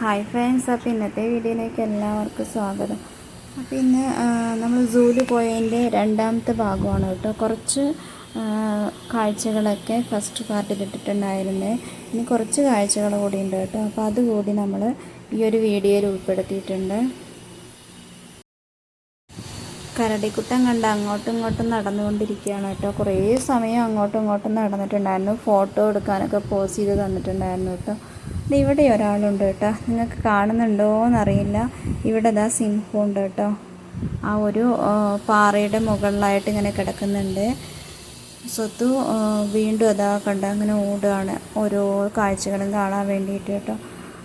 Hi friends അപ്പോൾ ഇന്നത്തെ വീഡിയോയിലേക്ക് എല്ലാവർക്കും സ്വാഗതം. അപ്പോൾ ഇന്ന് നമ്മൾ സൂൽ പോയതിന്റെ രണ്ടാമത്തെ ഭാഗമാണ് കേട്ടോ. കുറച്ച് കാഴ്ചകളൊക്കെ ഫസ്റ്റ് പാർട്ടിൽ ഇട്ടിട്ടുണ്ടായിരുന്നു. ഇനി കുറച്ച് കാഴ്ചകൾ കൂടി ഉണ്ട് കേട്ടോ. അപ്പോൾ അതുകൂടി നമ്മൾ ഈ ഒരു വീഡിയോയിൽ ഉൾപ്പെടുത്തിയിട്ടുണ്ട്. കരടിക്കുട്ടൻ കണ്ട് അങ്ങോട്ടും ഇങ്ങോട്ടും നടന്നുകൊണ്ടിരിക്കുകയാണ് കേട്ടോ. കുറേ സമയം അങ്ങോട്ടും ഇങ്ങോട്ടും നടന്നിട്ടുണ്ടായിരുന്നു. ഫോട്ടോ എടുക്കാനൊക്കെ പോസ് ചെയ്ത് തന്നിട്ടുണ്ടായിരുന്നു കേട്ടോ. ദേ ഇവിടെ ഒരാളുണ്ട് കേട്ടോ. നിങ്ങൾക്ക് കാണുന്നുണ്ടോ എന്നറിയില്ല ഇവിടെ ഇതാ സിംഹം ഉണ്ട് കേട്ടോ. ആ ഒരു പാറയുടെ മുകളിലായിട്ട് ഇങ്ങനെ കിടക്കുന്നുണ്ട്. സ്വത്തു വീണ്ടും അതാ കണ്ട അങ്ങനെ ഓടുകയാണ്. ഓരോ കാഴ്ചകളും കാണാൻ വേണ്ടിയിട്ട് കേട്ടോ.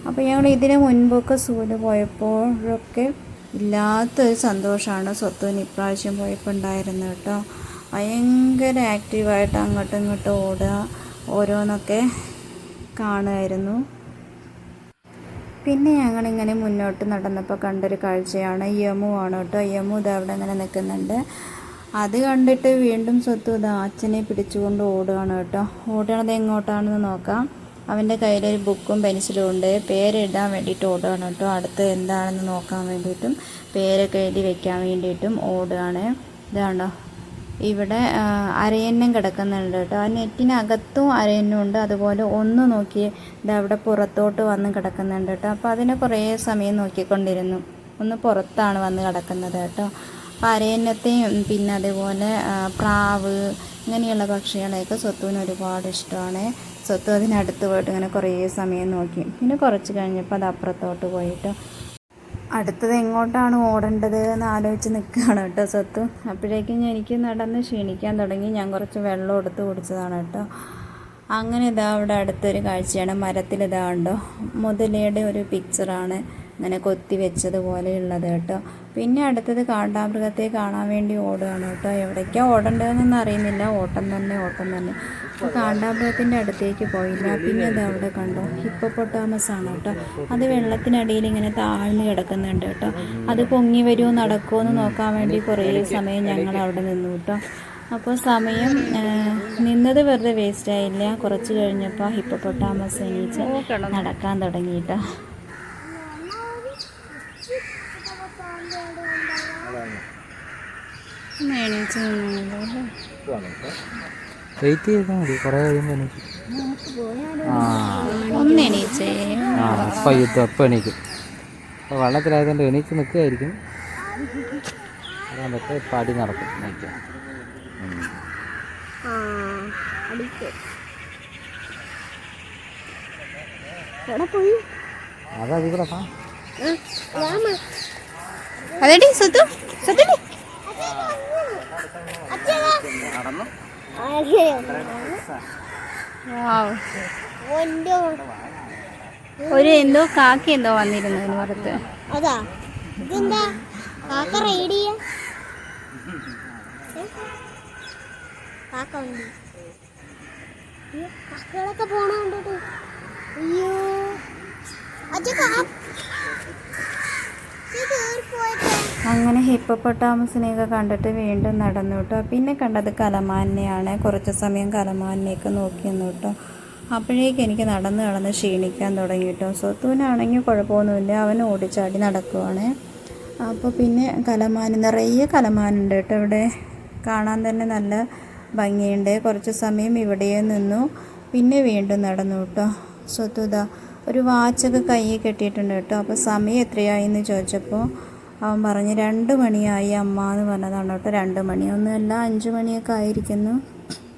അപ്പോൾ ഞങ്ങൾ ഇതിന് മുൻപൊക്കെ സൂര്യ പോയപ്പോഴൊക്കെ ഇല്ലാത്തൊരു സന്തോഷമാണ് സ്വത്തുവിന് ഇപ്രാവശ്യം പോയപ്പോൾ ഉണ്ടായിരുന്നത് കേട്ടോ. ഭയങ്കര ആക്റ്റീവായിട്ട് അങ്ങോട്ടും ഇങ്ങോട്ടും ഓടുക ഓരോന്നൊക്കെ കാണുമായിരുന്നു. പിന്നെ ഞങ്ങളിങ്ങനെ മുന്നോട്ട് നടന്നപ്പോൾ കണ്ടൊരു കാഴ്ചയാണ്. യമു ആണ് കേട്ടോ. യമു ഇത് അവിടെ ഇങ്ങനെ നിൽക്കുന്നുണ്ട്. അത് കണ്ടിട്ട് വീണ്ടും സ്വത്തു ഇത് അച്ഛനെ പിടിച്ചുകൊണ്ട് ഓടുകയാണ് കേട്ടോ. ഓടുകയാണത് എങ്ങോട്ടാണെന്ന് നോക്കാം. അവന്റെ കയ്യിലൊരു ബുക്കും പെൻസിലും ഉണ്ട്. പേരെഴുതാൻ വേണ്ടിയിട്ട് ഓടുകയാണ് കേട്ടോ. അടുത്ത് എന്താണെന്ന് നോക്കാൻ വേണ്ടിയിട്ടും പേരൊക്കെ എഴുതി വെക്കാൻ വേണ്ടിയിട്ടും ഓടുകയാണ്. ഇതാണോ ഇവിടെ അരയന്നം കിടക്കുന്നുണ്ട് കേട്ടോ. ആ നെറ്റിനകത്തും അരയന്നം ഉണ്ട്. അതുപോലെ ഒന്ന് നോക്കി ഇത് അവിടെ പുറത്തോട്ട് വന്ന് കിടക്കുന്നുണ്ട് കേട്ടോ. അപ്പോൾ അതിനെ കുറേ സമയം നോക്കിക്കൊണ്ടിരുന്നു. ഒന്ന് പുറത്താണ് വന്ന് കിടക്കുന്നത് കേട്ടോ. അപ്പോൾ അരയന്നത്തെയും പിന്നെ അതേപോലെ പ്രാവ് ഇങ്ങനെയുള്ള പക്ഷികളെയൊക്കെ സ്വത്തുവിന് ഒരുപാട് ഇഷ്ടമാണ്. സ്വത്തു അതിനടുത്ത് പോയിട്ട് ഇങ്ങനെ കുറേ സമയം നോക്കി. പിന്നെ കുറച്ച് കഴിഞ്ഞപ്പോൾ അത് അപ്പുറത്തോട്ട് പോയിട്ട് അടുത്തത് എങ്ങോട്ടാണ് ഓടേണ്ടത് എന്ന് ആലോചിച്ച് നിൽക്കുകയാണ് കേട്ടോ സ്വത്ത്. അപ്പോഴേക്കും എനിക്ക് നടന്ന് ക്ഷീണിക്കാൻ തുടങ്ങി. ഞാൻ കുറച്ച് വെള്ളം എടുത്ത് കുടിച്ചതാണ് കേട്ടോ. അങ്ങനെ ഇതാ അവിടെ അടുത്തൊരു കാഴ്ചയാണ്. മരത്തിൽ ഇതാ ഉണ്ടോ മുതലയുടെ ഒരു പിക്ചറാണ് ഇങ്ങനെ കൊത്തി വെച്ചതുപോലെയുള്ളത് കേട്ടോ. പിന്നെ അടുത്തത് കാണ്ടാമൃഗത്തെ കാണാൻ വേണ്ടി ഓടുകയാണ് കേട്ടോ. എവിടേക്കാണ് ഓടേണ്ടതെന്നൊന്നും അറിയുന്നില്ല. ഓട്ടം തന്നെ ഓട്ടം തന്നെ. അപ്പോൾ കാണ്ടാമൃഗത്തിന്റെ അടുത്തേക്ക് പോയില്ല. പിന്നെ അത് അവിടെ കണ്ടോ. ഹിപ്പോപ്പൊട്ടാമസ് ആണ് കേട്ടോ. അത് വെള്ളത്തിനടിയിൽ ഇങ്ങനെ താഴ്ന്നു കിടക്കുന്നുണ്ട് കേട്ടോ. അത് പൊങ്ങി വരുമോ നടക്കുമോ എന്ന് നോക്കാൻ വേണ്ടി കുറേ സമയം ഞങ്ങൾ അവിടെ നിന്നു കേട്ടോ. അപ്പോൾ സമയം നിന്നത് വെറുതെ വേസ്റ്റ് ആയില്ല. കുറച്ച് കഴിഞ്ഞപ്പോൾ ഹിപ്പോപ്പൊട്ടാമസ് എണീച്ച് നടക്കാൻ തുടങ്ങി കേട്ടോ ഒന്ന് എണീച്ച് നിന്നല്ലോ അല്ലേ? വെയിറ്റ് ചെയ്താൽ മതി കുറേ കഴിയുമ്പോൾ എനിക്ക് ആ. അപ്പം യുദ്ധം അപ്പം എണീക്കും. അപ്പോൾ വെള്ളത്തിലായതുകൊണ്ട് എണീച്ച് നിൽക്കുകയായിരിക്കും അതുകൊണ്ടൊക്കെ അടി നടക്കും നയിക്കാം അത് അതിൽ കൂടെ പാ. അതെടി സുത്തു സ്വത്തു ഒരു എന്തോ കാക്കി എന്തോ വന്നിരുന്നു പുറത്ത്. അതാ. ഇതെന്താ? കാക്ക റൈഡ് ചെയ്യാ? കാക്ക അയ്യോ, കാക്കകളൊക്കെ പോണ കണ്ടോട്ട്. അയ്യോ. അച്ഛ അങ്ങനെ ഹിപ്പപ്പൊട്ടാമസിനെയൊക്കെ കണ്ടിട്ട് വീണ്ടും നടന്നു കേട്ടോ. പിന്നെ കണ്ടത് കലമാനെയാണ് കുറച്ച് സമയം കലമാനെയൊക്കെ നോക്കി നിന്നു കേട്ടോ. അപ്പോഴേക്കും എനിക്ക് നടന്ന് നടന്ന് ക്ഷീണിക്കാൻ തുടങ്ങി കേട്ടോ. സ്വത്തുവിനാണെങ്കിൽ കുഴപ്പമൊന്നുമില്ല. അവൻ ഓടിച്ചാടി നടക്കുവാണ്. അപ്പോൾ പിന്നെ കലമാൻ നിറയെ കലമാനുണ്ട് കേട്ടോ ഇവിടെ. കാണാൻ തന്നെ നല്ല ഭംഗിയുണ്ട്. കുറച്ച് സമയം ഇവിടെ നിന്നു. പിന്നെ വീണ്ടും നടന്നു കേട്ടോ. സ്വത്തുത ഒരു വാച്ചൊക്കെ കയ്യിൽ കെട്ടിയിട്ടുണ്ട് കേട്ടോ. അപ്പോൾ സമയം എത്രയായി എന്ന് ചോദിച്ചപ്പോൾ അവൻ പറഞ്ഞു രണ്ട് മണിയായി അമ്മ എന്ന് പറഞ്ഞതാണ് കേട്ടോ രണ്ട് മണി. ഒന്നുമല്ല അഞ്ച് മണിയൊക്കെ ആയിരിക്കുന്നു.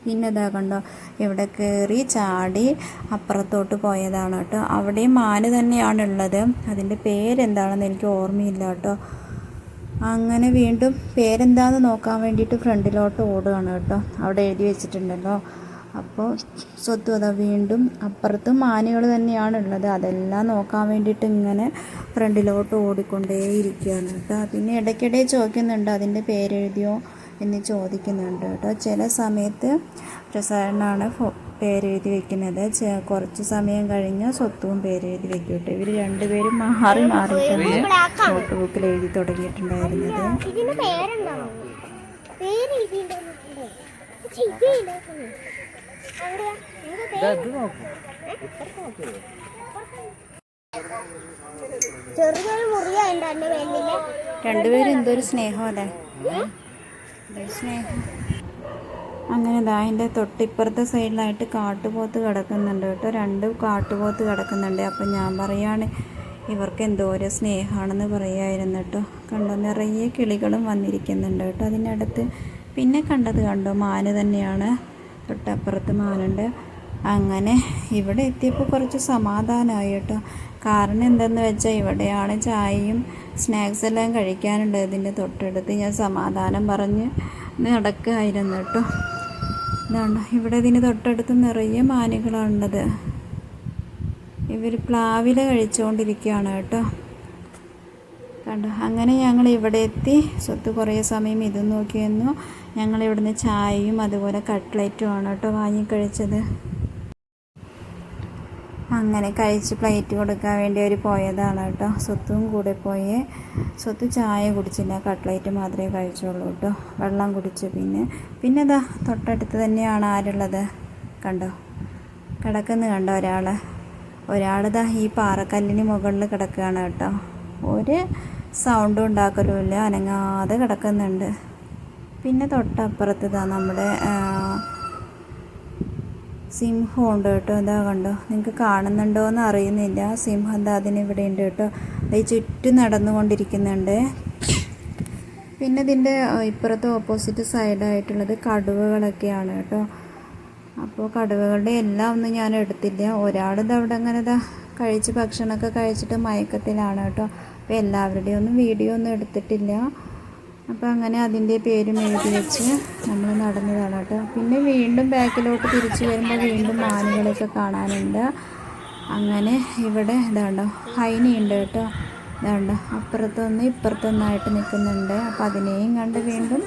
പിന്നെ ഇതാ കണ്ടോ ഇവിടെ കയറി ചാടി അപ്പുറത്തോട്ട് പോയതാണ് കേട്ടോ. അവിടെയും മാന് തന്നെയാണ് ഉള്ളത്. അതിന്റെ പേരെന്താണെന്ന് എനിക്ക് ഓർമ്മയില്ല കേട്ടോ. അങ്ങനെ വീണ്ടും പേരെന്താണെന്ന് നോക്കാൻ വേണ്ടിയിട്ട് ഫ്രണ്ടിലോട്ട് ഓടുകയാണ് കേട്ടോ. അവിടെ എഴുതി വെച്ചിട്ടുണ്ടല്ലോ. അപ്പോൾ സ്വത്തും അതാ വീണ്ടും അപ്പുറത്തും മാനുകൾ തന്നെയാണ് ഉള്ളത് അതെല്ലാം നോക്കാൻ വേണ്ടിയിട്ട് ഇങ്ങനെ ഫ്രണ്ടിലോട്ട് ഓടിക്കൊണ്ടേയിരിക്കുകയാണ് കേട്ടോ. പിന്നെ ഇടയ്ക്കിടെ ചോദിക്കുന്നുണ്ട് അതിന്റെ പേരെഴുതിയോ എന്ന് ചോദിക്കുന്നുണ്ട് കേട്ടോ. ചില സമയത്ത് പ്രസാരണമാണ് പേരെഴുതി വെക്കുന്നത്. കുറച്ച് സമയം കഴിഞ്ഞ് സ്വത്തും പേരെഴുതി വെക്കും കേട്ടോ. ഇവർ രണ്ടുപേരും മാറി മാറിയിട്ടാണ് നോട്ട് ബുക്കിൽ എഴുതി തുടങ്ങിയിട്ടുണ്ടായിരുന്നത്. ഇതിന് രണ്ടുപേരും എന്തൊരു സ്നേഹം അല്ലേ സ്നേഹം. അങ്ങനെ ഇതാ അതിന്റെ തൊട്ടിപ്പുറത്തെ സൈഡിലായിട്ട് കാട്ടുപോത്ത് കിടക്കുന്നുണ്ട് കേട്ടോ. രണ്ട് കാട്ടുപോത്ത് കിടക്കുന്നുണ്ട്. അപ്പം ഞാൻ പറയാണ് ഇവർക്ക് എന്തോരോ സ്നേഹമാണെന്ന് പറയുമായിരുന്നു കേട്ടോ. കണ്ടോ നിറയെ കിളികളും വന്നിരിക്കുന്നുണ്ട് കേട്ടോ അതിനടുത്ത് പിന്നെ കണ്ടത് കണ്ടോ മാന് തന്നെയാണ്. തൊട്ടപ്പുറത്ത് മാനുണ്ട്. അങ്ങനെ ഇവിടെ എത്തിയപ്പോൾ കുറച്ച് സമാധാനമായി കേട്ടോ. കാരണം എന്തെന്ന് വെച്ചാൽ ഇവിടെയാണ് ചായയും സ്നാക്സ് എല്ലാം കഴിക്കാനുണ്ട്. ഇതിന്റെ തൊട്ടടുത്ത് ഞാൻ സമാധാനം പറഞ്ഞ് നടക്കുകയായിരുന്നു കേട്ടോ. ഇതാണ് ഇവിടെ ഇതിന് തൊട്ടടുത്ത് നിറയെ മാനുകളാണുള്ളത് ഇവർ പ്ലാവില കഴിച്ചുകൊണ്ടിരിക്കുകയാണ് കേട്ടോ. കണ്ടോ അങ്ങനെ ഞങ്ങൾ ഇവിടെ എത്തി. സ്വത്ത് കുറേ സമയം ഇതും നോക്കിയിരുന്നു. ഞങ്ങൾ ഇവിടുന്ന് ചായയും അതുപോലെ കട്ട്ലറ്റും ആണ് കേട്ടോ വാങ്ങിക്കഴിച്ചത് അങ്ങനെ കഴിച്ച് പ്ലേറ്റ് കൊടുക്കാൻ വേണ്ടി അവർ പോയതാണ് കേട്ടോ. സ്വത്തും കൂടെ പോയി. സ്വത്ത് ചായ കുടിച്ചില്ല കട്ട്ലേറ്റ് മാത്രമേ കഴിച്ചുള്ളൂ കേട്ടോ. വെള്ളം കുടിച്ച് പിന്നെ. പിന്നെ ഇതാ തൊട്ടടുത്ത് തന്നെയാണ് ആരുള്ളത്? കണ്ടോ? കിടക്കുന്ന കണ്ടോ ഒരാൾ ഒരാളിതാ ഈ പാറക്കല്ലിന് മുകളിൽ കിടക്കുകയാണ് കേട്ടോ. ഒരു സൗണ്ടും ഉണ്ടാക്കലുമില്ല. അനങ്ങാതെ കിടക്കുന്നുണ്ട്. പിന്നെ തൊട്ടപ്പുറത്ത് ഇതാ നമ്മുടെ സിംഹം ഉണ്ട് കേട്ടോ. ഇതാ കണ്ടോ? നിങ്ങൾക്ക് കാണുന്നുണ്ടോ എന്ന് അറിയുന്നില്ല. സിംഹം എന്താ അതിനിവിടെ ഉണ്ട് കേട്ടോ. ഈ ചുറ്റും നടന്നുകൊണ്ടിരിക്കുന്നുണ്ട്. പിന്നെ ഇതിന്റെ ഇപ്പുറത്ത് ഓപ്പോസിറ്റ് സൈഡായിട്ടുള്ളത് കടുവകളൊക്കെയാണ് കേട്ടോ. അപ്പോൾ കടുവകളുടെ എല്ലാം ഒന്നും ഞാൻ എടുത്തില്ല. ഒരാളിത് അവിടെ അങ്ങനെ ഇതാ കഴിച്ച് ഭക്ഷണമൊക്കെ കഴിച്ചിട്ട് മയക്കത്തിലാണ് കേട്ടോ. അപ്പോൾ എല്ലാവരുടെയും ഒന്നും വീഡിയോ ഒന്നും എടുത്തിട്ടില്ല. അപ്പോൾ അങ്ങനെ അതിന്റെ പേരും എഴുതി വെച്ച് നമ്മൾ നടന്നതാണ് കേട്ടോ. പിന്നെ വീണ്ടും ബാക്കിലോട്ട് തിരിച്ചു വരുമ്പോൾ വീണ്ടും മാനുകളൊക്കെ കാണാനുണ്ട്. അങ്ങനെ ഇവിടെ ഇതാണ്ടോ ഹൈനിയുണ്ട് കേട്ടോ. ഇതാണ്ടോ അപ്പുറത്തൊന്ന് ഇപ്പുറത്തൊന്നായിട്ട് നിൽക്കുന്നുണ്ട് അപ്പം അതിനെയും കണ്ട് വീണ്ടും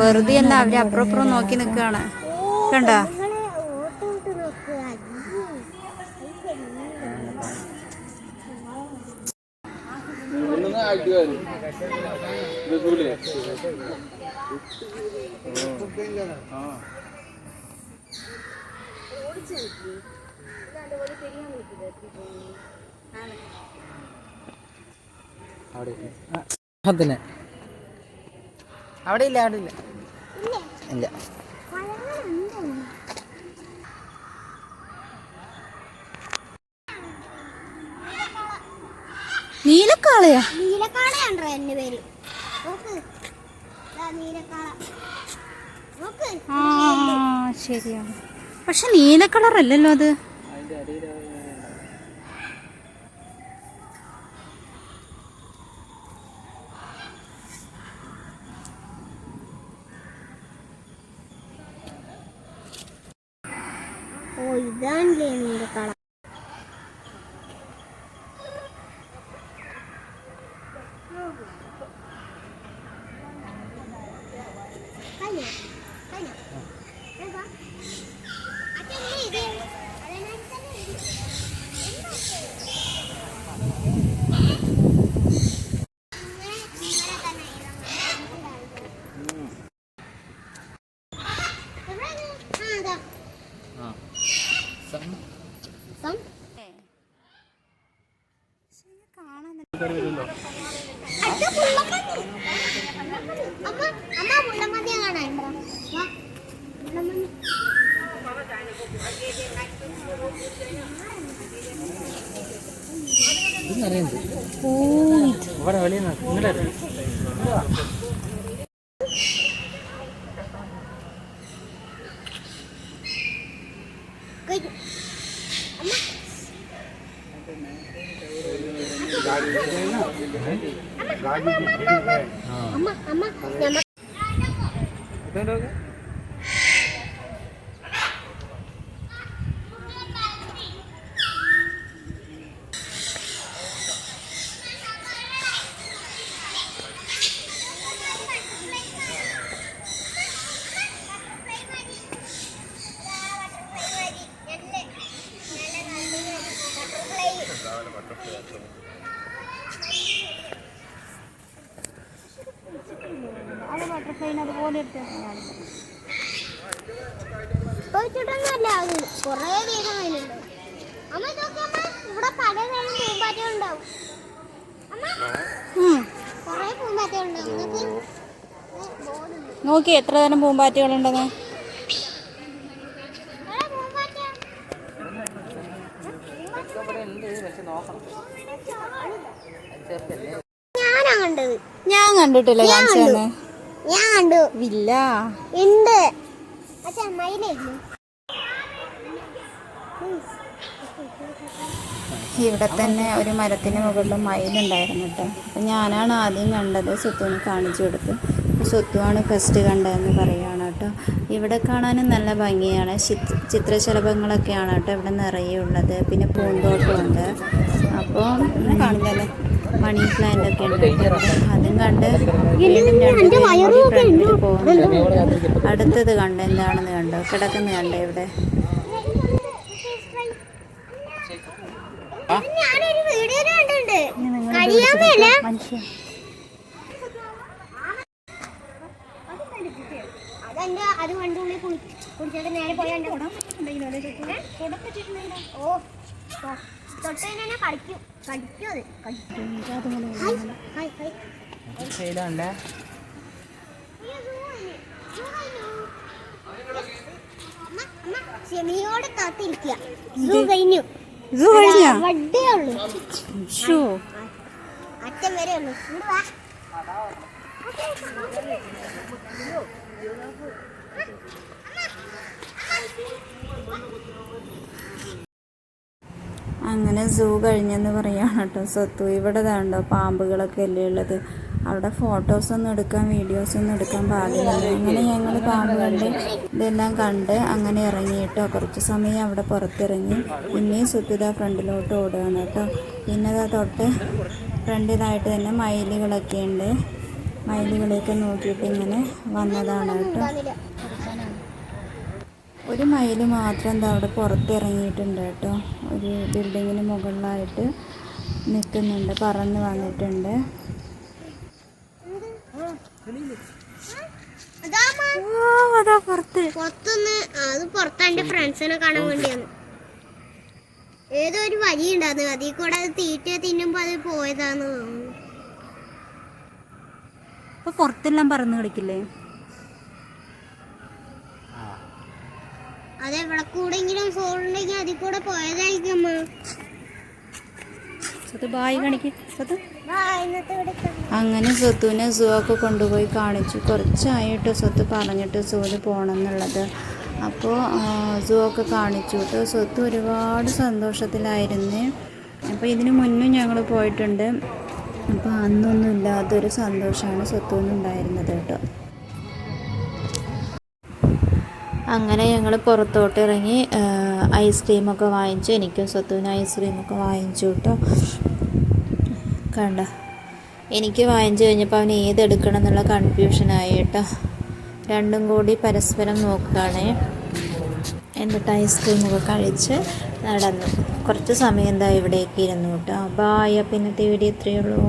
വെറുതെ അല്ല അവർ അപ്പുറപ്പുറം അപ്പുറം നോക്കി നിൽക്കുകയാണ് കണ്ടോ നിങ്ങളെ ഓട്ടോ ഇട്ട് നോക്കുക അയ്യോ. അവിടെ ഇല്ല അവിടെ ഇല്ല ഇല്ല നീലക്കാളയാ? നീലക്കാളയാണ്ടോ എന്റെ പേര്. നോക്ക്. ദാ നീലക്കാള. നോക്ക്. ആ ശരിയാണ് പക്ഷെ നീല കളർ അല്ലല്ലോ അത് ഓ ഇതാണല്ലേ നീല കഴിഞ്ഞോ? കഴിഞ്ഞോ? ഏതാ? അതല്ലേ ഇത്? അതിനകത്ത് തന്നെ ഇത്. ഇങ്ങനെ ഇങ്ങനെ തന്നെ ഇടണം. എവിടെയാണ്? ആ, അതാ. സം. അത് മുള്ളപ്പന്നി. അമ്മ അമ്മ മുള്ളപ്പന്നിയെ കാണാനുണ്ടോ? വാ. മുള്ളപ്പന്നി. ഇതറിയുന്നത് ഇവിടെ വെളിയിൽ നിന്ന് ഇങ്ങോട്ട് കഴിഞ്ഞു. അമ്മ അമ്മ അമ്മ കുറേ അമ്മ കുറേ നോക്കി എത്ര തരം പൂമ്പാറ്റകളുണ്ടെന്ന്? ഞാനാ കണ്ടത് ഞാൻ കണ്ടിട്ടില്ല ഞാൻ കണ്ടു. ഇല്ല ഉണ്ട്. അച്ഛാ മയിലായിരുന്നു ഇവിടെ തന്നെ ഒരു മരത്തിന് മുകളിൽ മയിലുണ്ടായിരുന്നു കേട്ടോ. അപ്പം ഞാനാണ് ആദ്യം കണ്ടത് സ്വത്തുവിന് കാണിച്ചു കൊടുത്ത്. സ്വത്തുവാണ് ഫസ്റ്റ് കണ്ടതെന്ന് പറയുകയാണ് കേട്ടോ. ഇവിടെ കാണാനും നല്ല ഭംഗിയാണ്. ചിത്ര ചിത്രശലഭങ്ങളൊക്കെയാണ് കേട്ടോ ഇവിടെ നിറയെ ഉള്ളത്. പിന്നെ പൂന്തോട്ടമുണ്ട്. അപ്പോൾ കാണില്ലല്ലേ മണി പ്ലാന്റ് ഒക്കെ ഉണ്ട്. അതും കണ്ട് പോകുന്നുണ്ട്. അടുത്തത് കണ്ട് എന്താണെന്ന് കണ്ടോ? കിടക്കുന്ന കണ്ടോ ഇവിടെ? മേല അതെന്റെ അത് കണ്ടുള്ളിൽ കുടിച്ചിട്ട് നേരെ പോയി എന്റെ ഓ തൊട്ട് തന്നെ കടിക്കും കടിക്കും അത്. അമ്മ, ക്ഷമയോടെ കാത്തിരിക്കുക കഴിഞ്ഞു. കഴിഞ്ഞാ? അച്ഛൻ വരെ ഉള്ളൂ. അങ്ങനെ സൂ കഴിഞ്ഞെന്ന് പറയാണ് കേട്ടോ സ്വത്തു. ഇവിടെ ഇതാണ്ടോ പാമ്പുകളൊക്കെ അല്ലേ ഉള്ളത്? അവിടെ ഫോട്ടോസൊന്നും എടുക്കാൻ വീഡിയോസൊന്നും എടുക്കാൻ പാടില്ല. അങ്ങനെ ഞങ്ങൾ പാമ്പ് കണ്ട് ഇതെല്ലാം കണ്ട് അങ്ങനെ ഇറങ്ങി കേട്ടോ കുറച്ച് സമയം അവിടെ പുറത്തിറങ്ങി. പിന്നെയും സുത്തിത ഫ്രണ്ടിലോട്ട് ഓടുകയാണ് കേട്ടോ. പിന്നെ തൊട്ട് ഫ്രണ്ടിലായിട്ട് തന്നെ മയിലുകളൊക്കെ ഉണ്ട്. മയിലുകളെയൊക്കെ നോക്കിയിട്ട് ഇങ്ങനെ വന്നതാണ് കേട്ടോ. ഒരു മയിൽ മാത്രം എന്താ അവിടെ പുറത്തിറങ്ങിയിട്ടുണ്ട് കേട്ടോ. ഒരു ബിൽഡിങ്ങിന് മുകളിലായിട്ട് നിൽക്കുന്നുണ്ട് പറന്ന് വന്നിട്ടുണ്ട്. അതാ പുറത്ത്. പുറത്തുനിന്ന് അത് പുറത്ത് ഫ്രണ്ട്സിനെ കാണാൻ വേണ്ടിയാണ്. ഏതോ ഒരു വഴി ഉണ്ടായിരുന്നു. അതിൽ കൂടെ അത് തീറ്റ തിന്നുമ്പോ അത് പോയതാന്ന് തോന്നുന്നു. അപ്പൊ പുറത്തെല്ലാം പറന്ന് കളിക്കില്ലേ? അത് എവിടെ കൂടെങ്കിലും ഫോൺ ഉണ്ടെങ്കിൽ അതിൽ കൂടെ പോയതായിരിക്കും ബായ് കാണിക്ക്. അങ്ങനെ സ്വത്തുവിനെ സുഖമൊക്കെ ഒക്കെ കൊണ്ടുപോയി കാണിച്ചു. കുറച്ചായിട്ട് സ്വത്ത് പറഞ്ഞിട്ട് സുവിന് പോകണം എന്നുള്ളത് അപ്പോൾ സൂ ഒക്കെ കാണിച്ചു കേട്ടോ. സ്വത്ത് ഒരുപാട് സന്തോഷത്തിലായിരുന്നു. അപ്പോൾ ഇതിന് മുന്നും ഞങ്ങൾ പോയിട്ടുണ്ട്. അപ്പോൾ അന്നൊന്നും ഇല്ലാത്തൊരു സന്തോഷമാണ് സ്വത്തുവിനുണ്ടായിരുന്നത് കേട്ടോ. അങ്ങനെ ഞങ്ങൾ പുറത്തോട്ട് ഇറങ്ങി ഐസ്ക്രീമൊക്കെ വാങ്ങിച്ചു. എനിക്കും സ്വത്തുവിന് ഐസ്ക്രീമൊക്കെ വാങ്ങിച്ചു കേട്ടോ. കണ്ട? എനിക്ക് വാങ്ങിച്ചു കഴിഞ്ഞപ്പോൾ അവൻ ഏതെടുക്കണം എന്നുള്ള കൺഫ്യൂഷനായി കേട്ടോ. രണ്ടും കൂടി പരസ്പരം നോക്കുകയാണേ. എന്നിട്ട് ഐസ്ക്രീമൊക്കെ കഴിച്ച് നടന്നു. കുറച്ച് സമയം എന്താ ഇവിടേക്ക് ഇരുന്നു കേട്ടോ. ബായ പിന്നത്തെ വീഡിയോ ഇത്രയേ ഉള്ളൂ.